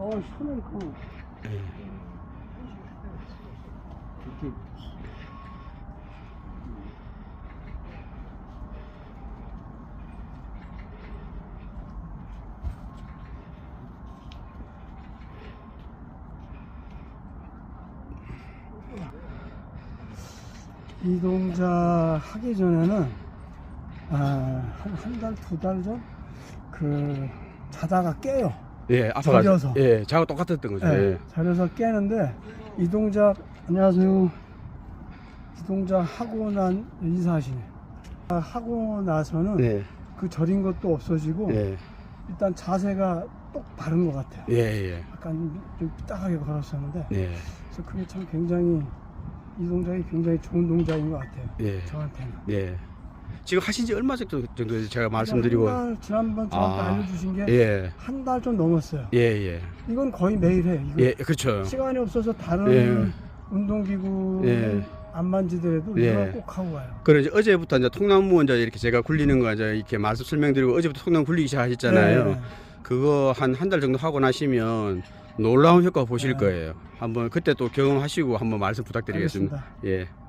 어, 그 예. 이렇게 이 동작 하기 전에는 아, 한 달, 두 달 전? 그, 자다가 깨요. 예, 아파가지고. 저려서. 예, 자가 똑같았던 거죠. 예, 예. 자려서 깨는데, 이 동작, 안녕하세요. 이 동작 하고 난, 인사하시네. 아, 하고 나서는 네. 그 저린 것도 없어지고, 예. 일단 자세가 똑 바른 것 같아요. 예, 예. 약간 좀 삐딱하게 걸었었는데, 예. 그래서 그게 참 굉장히, 이 동작이 굉장히 좋은 동작인 것 같아요. 예. 저한테는. 예. 지금 하신 지 얼마 정도 정도 제가 말씀드리고 한 달, 지난번 저한테 아, 알려주신 게한달 예. 좀 넘었어요. 예, 예. 이건 거의 매일 해. 이거 예, 그렇죠. 시간이 없어서 다른 예. 운동기구 예. 안 만지더라도 예. 이거 꼭 하고 가요. 그래 이제 어제부터 이제 통나무 이제 이렇게 제가 굴리는 거 이제 이렇게 말씀 설명드리고 어제부터 통나무 굴리기 시작하셨잖아요. 네. 그거 한 한 달 정도 하고 나시면 놀라운 효과 보실 네. 거예요. 한번 그때 또 경험하시고 한번 말씀 부탁드리겠습니다. 알겠습니다. 예.